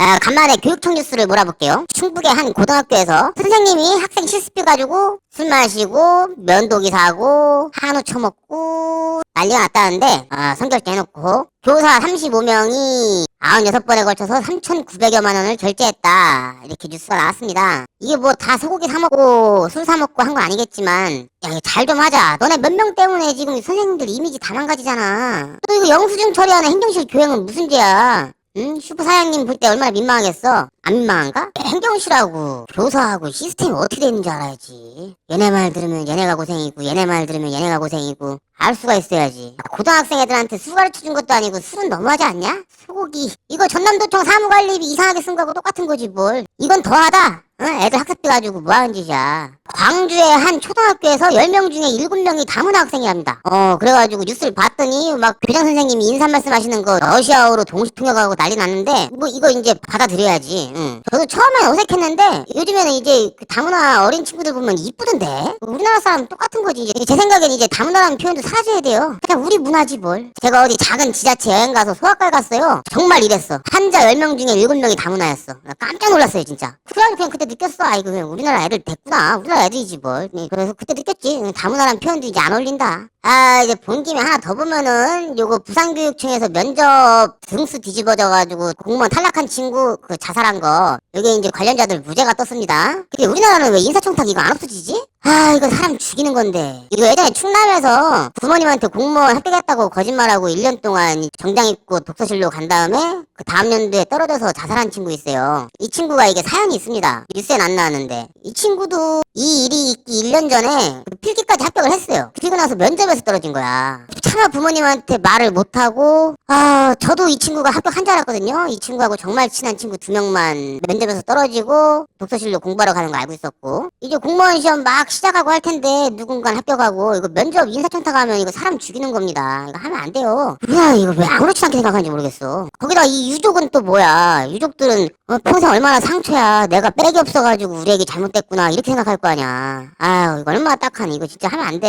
아, 간만에 교육청 뉴스를 몰아볼게요. 충북의 한 고등학교에서 선생님이 학생 실습비 가지고 술 마시고 면도기 사고 한우 처먹고 난리가 났다는데 아, 선결제 해놓고 교사 35명이 96번에 걸쳐서 3,900여만 원을 결제했다 이렇게 뉴스가 나왔습니다. 이게 뭐 다 소고기 사 먹고 술 사 먹고 한거 아니겠지만 야잘좀 하자. 너네 몇 명 때문에 지금 선생님들 이미지 다 망가지잖아. 또 이거 영수증 처리하는 행정실 교행은 무슨 죄야? 응? 슈퍼 사장님 볼 때 얼마나 민망하겠어? 안 민망한가? 행정실하고 교사하고 시스템이 어떻게 되는지 알아야지. 얘네 말 들으면 얘네가 고생이고 얘네 말 들으면 얘네가 고생이고 알 수가 있어야지. 고등학생 애들한테 술 가르쳐 준 것도 아니고 술은 너무하지 않냐? 소고기. 이거 전남도청 사무관리비 이상하게 쓴 거하고 똑같은 거지 뭘. 이건 더하다. 응? 애들 학습비 가지고 뭐 하는 짓이야. 광주의 한 초등학교에서 10명 중에 7명이 다문화 학생이랍니다. 어, 그래가지고 뉴스를 봤더니 막 교장 선생님이 인사 말씀 하시는 거 러시아어로 동시 통역하고 난리 났는데 뭐 이거 이제 받아들여야지. 응. 저도 처음엔 어색했는데 요즘에는 이제 그 다문화 어린 친구들 보면 이쁘던데? 우리나라 사람 똑같은 거지. 이제 제 생각엔 이제 다문화라는 표현도 사라져야 돼요. 그냥 우리 문화지 뭘. 제가 어디 작은 지자체 여행 가서 소아과에 갔어요. 정말 이랬어. 환자 10명 중에 7명이 다문화였어. 나 깜짝 놀랐어요, 진짜. 그래가지고 그냥 그때 느꼈어. 아, 이거 우리나라 애들 됐구나. 우리나라 애들이지 뭘. 네, 그래서 그때 느꼈지. 응, 다문화라는 표현도 이제 안 어울린다. 아, 이제 본 김에 하나 더 보면은 요거 부산교육청에서 면접 등수 뒤집어져가지고 공무원 탈락한 친구 그 자살한 거 여기 이제 관련자들 무죄가 떴습니다. 근데 우리나라는 왜 인사청탁 이거 안 없어지지? 아, 이거 사람 죽이는 건데. 이거 예전에 충남에서 부모님한테 공무원 합격했다고 거짓말하고 1년 동안 정장 입고 독서실로 간 다음에 그 다음 연도에 떨어져서 자살한 친구 있어요. 이 친구가 이게 사연이 있습니다. 뉴스엔 안 나왔는데. 이 친구도 이 일이 있기 1년 전에 그 필기까지 합격을 했어요. 그리고 나서 면접에서 떨어진 거야. 차마 부모님한테 말을 못하고, 아, 저도 이 친구가 합격한 줄 알았거든요. 이 친구하고 정말 친한 친구 두 명만 면접에서 떨어지고 독서실로 공부하러 가는 거 알고 있었고. 이제 공무원 시험 막 시작하고 할 텐데 누군가 합격하고 이거 면접 인사청탁 하면 이거 사람 죽이는 겁니다. 이거 하면 안 돼요. 뭐야, 이거 왜 아무렇지 않게 생각하는지 모르겠어. 거기다 이 유족은 또 뭐야. 유족들은 어, 평생 얼마나 상처야. 내가 백이 없어가지고 우리 애기 잘못됐구나. 이렇게 생각할 거 아니야. 아유, 이거 얼마나 딱하니. 이거 진짜 하면 안 돼.